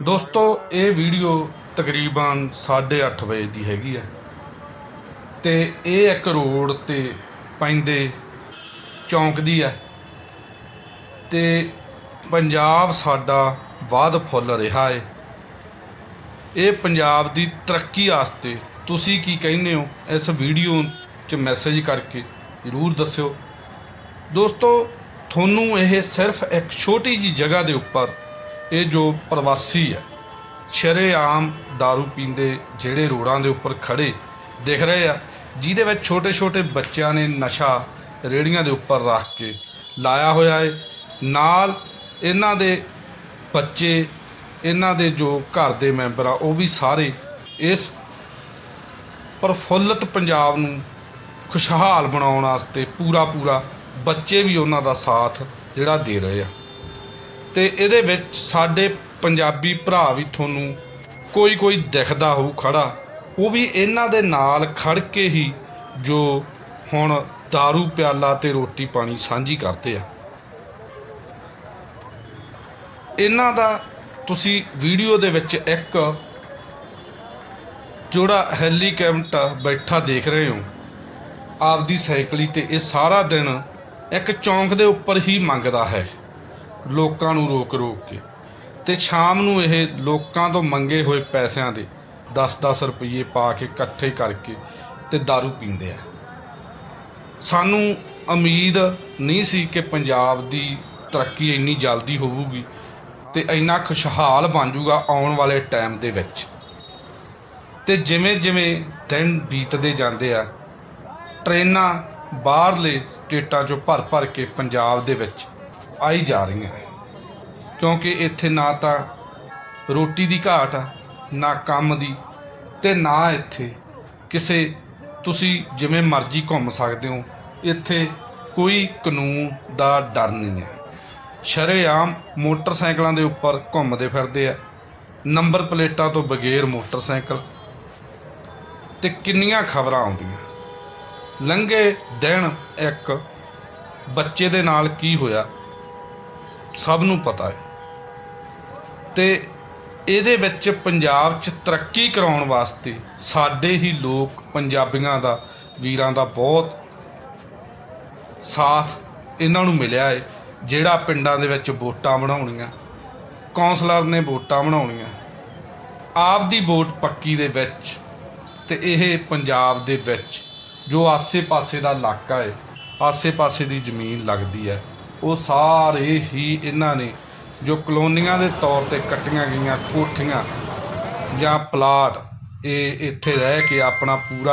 ਦੋਸਤੋ, ਇਹ ਵੀਡੀਓ ਤਕਰੀਬਨ 8:30 ਵਜੇ ਦੀ ਹੈਗੀ ਹੈ ਤੇ ਇਹ ਇੱਕ ਰੋਡ ਤੇ ਪੈਂਦੇ ਚੌਂਕ ਦੀ ਹੈ ਤੇ ਪੰਜਾਬ ਸਾਡਾ ਵਾਧ ਫੁੱਲ ਰਿਹਾ ਹੈ ਇਹ ਪੰਜਾਬ ਦੀ ਤਰੱਕੀ ਵਾਸਤੇ ਤੁਸੀਂ ਕੀ ਕਹਿੰਦੇ ਹੋ? ਇਸ ਵੀਡੀਓ 'ਚ ਮੈਸੇਜ ਕਰਕੇ ਜ਼ਰੂਰ ਦੱਸਿਓ। ਦੋਸਤੋ, ਤੁਹਾਨੂੰ ਇਹ ਸਿਰਫ ਇੱਕ ਛੋਟੀ ਜੀ ਜਗ੍ਹਾ ਦੇ ਉੱਪਰ ਇਹ ਜੋ ਪ੍ਰਵਾਸੀ ਹੈ ਸ਼ਰੇਆਮ दारू ਪੀਂਦੇ ਜਿਹੜੇ ਰੋਡਾਂ ਦੇ ਉੱਪਰ ਖੜੇ ਦਿਖ ਰਹੇ ਆ, ਜਿਹਦੇ ਵਿੱਚ ਛੋਟੇ-ਛੋਟੇ ਬੱਚਿਆਂ ਨੇ ਨਸ਼ਾ ਰੇੜੀਆਂ ਦੇ ਉੱਪਰ ਰੱਖ ਕੇ ਲਾਇਆ ਹੋਇਆ ਹੈ ਨਾਲ ਇਹਨਾਂ ਦੇ ਬੱਚੇ, ਇਹਨਾਂ ਦੇ ਜੋ ਘਰ ਦੇ ਮੈਂਬਰ ਆ, ਉਹ ਵੀ ਸਾਰੇ ਇਸ ਪ੍ਰਫੁੱਲਤ ਪੰਜਾਬ ਨੂੰ ਖੁਸ਼ਹਾਲ ਬਣਾਉਣ ਵਾਸਤੇ ਪੂਰਾ ਪੂਰਾ ਬੱਚੇ ਵੀ ਉਹਨਾਂ ਦਾ ਸਾਥ ਜਿਹੜਾ ਦੇ ਰਹੇ ਆ। ਤੇ ਇਹਦੇ ਵਿੱਚ ਸਾਡੇ ਪੰਜਾਬੀ ਭਰਾ ਵੀ ਤੁਹਾਨੂੰ ਕੋਈ ਕੋਈ ਦਿਖਦਾ ਹੋਊ ਖੜਾ। ਉਹ ਵੀ ਇਹਨਾਂ ਦੇ ਨਾਲ ਖੜ ਕੇ ਹੀ ਜੋ ਹੁਣ दारू ਪਿਆਲਾ ਤੇ ਰੋਟੀ ਪਾਣੀ ਸਾਂਝੀ ਕਰਦੇ ਆ। ਇਹਨਾਂ ਦਾ ਤੁਸੀਂ ਵੀਡੀਓ ਦੇ ਵਿੱਚ ਇੱਕ ਜਿਹੜਾ ਹੈਲੀਕਾਪਟਰ ਬੈਠਾ ਦੇਖ ਰਹੇ ਹੋ। ਆਪਦੀ ਸਾਈਕਲੀ ਤੇ ਇਹ ਸਾਰਾ ਦਿਨ ਇੱਕ ਚੌਂਕ ਦੇ ਉੱਪਰ ਹੀ ਮੰਗਦਾ ਹੈ। ਲੋਕਾਂ ਨੂੰ ਰੋਕ ਰੋਕ ਕੇ। ਤੇ ਸ਼ਾਮ ਨੂੰ ਇਹ ਲੋਕਾਂ ਤੋਂ ਮੰਗੇ ਹੋਏ ਪੈਸਿਆਂ ਦੇ 10-10 ਰੁਪਏ ਪਾ ਕੇ ਇਕੱਠੇ ਕਰਕੇ ਤੇ दारू ਪੀਂਦੇ ਆ। ਸਾਨੂੰ ਉਮੀਦ ਨਹੀਂ ਸੀ ਕਿ ਪੰਜਾਬ ਦੀ ਤਰੱਕੀ ਇੰਨੀ ਜਲਦੀ ਹੋਊਗੀ ਤੇ ਇੰਨਾ ਖੁਸ਼ਹਾਲ ਬਣ ਜਾਊਗਾ ਆਉਣ ਵਾਲੇ ਟਾਈਮ ਦੇ ਵਿੱਚ। ਤੇ ਜਿਵੇਂ ਜਿਵੇਂ ਦਿਨ ਬੀਤਦੇ ਜਾਂਦੇ ਆ, ਟ੍ਰੇਨਾਂ ਬਾਹਰਲੇ ਸਟੇਟਾਂ ਚੋਂ ਭਰ ਭਰ ਕੇ ਪੰਜਾਬ ਦੇ ਵਿੱਚ ਆਈ ਜਾ ਰਹੀਆਂ। ਕਿਉਂਕਿ ਇੱਥੇ ਨਾ ਤਾਂ ਰੋਟੀ ਦੀ ਘਾਟ ਆ, ਨਾ ਕੰਮ ਦੀ, ਤੇ ਨਾ ਇੱਥੇ ਕਿਸੇ ਤੁਸੀਂ ਜਿਵੇਂ ਮਰਜ਼ੀ ਘੁੰਮ ਸਕਦੇ ਹੋ। ਇੱਥੇ ਕੋਈ ਕਾਨੂੰਨ ਦਾ ਡਰ ਨਹੀਂ ਹੈ। ਸ਼ਰੇਆਮ ਮੋਟਰਸਾਈਕਲਾਂ ਦੇ ਉੱਪਰ ਘੁੰਮਦੇ ਫਿਰਦੇ ਆ। ਨੰਬਰ ਪਲੇਟਾਂ ਤੋਂ ਬਗੈਰ ਮੋਟਰਸਾਈਕਲ। ਤੇ ਕਿੰਨੀਆਂ ਖਬਰਾਂ ਆਉਂਦੀਆਂ। ਲੰਘੇ ਦਿਨ ਇੱਕ ਬੱਚੇ ਦੇ ਨਾਲ ਕੀ ਹੋਇਆ? ਸਭ ਨੂੰ ਪਤਾ ਹੈ। ਤੇ ਇਹਦੇ ਵਿੱਚ ਪੰਜਾਬ 'ਚ ਤਰੱਕੀ ਕਰਾਉਣ ਵਾਸਤੇ ਸਾਡੇ ਹੀ ਲੋਕ ਪੰਜਾਬੀਆਂ ਦਾ, ਵੀਰਾਂ ਦਾ ਬਹੁਤ ਸਾਥ ਇਹਨਾਂ ਨੂੰ ਮਿਲਿਆ ਹੈ, ਜਿਹੜਾ ਪਿੰਡਾਂ ਦੇ ਵਿੱਚ ਵੋਟਾਂ ਬਣਾਉਣੀਆਂ, ਕੌਂਸਲਰ ਨੇ ਵੋਟਾਂ ਬਣਾਉਣੀਆਂ। ਆਪ ਦੀ ਵੋਟ ਪੱਕੀ ਦੇ ਵਿੱਚ ਤੇ ਇਹ ਪੰਜਾਬ ਦੇ ਵਿੱਚ ਜੋ ਆਸੇ-ਪਾਸੇ ਦਾ ਇਲਾਕਾ ਹੈ, ਆਸੇ-ਪਾਸੇ ਦੀ ਜ਼ਮੀਨ ਲੱਗਦੀ ਹੈ। ਉਹ ਸਾਰੇ ਹੀ ਇਹਨਾਂ ਨੇ ਜੋ ਕਲੋਨੀਆਂ ਦੇ ਤੌਰ ਤੇ ਕੱਟੀਆਂ ਗਈਆਂ ਕੋਠੀਆਂ ਜਾਂ ਪਲਾਟ, ਇਹ ਇੱਥੇ ਰਹਿ ਕੇ ਆਪਣਾ ਪੂਰਾ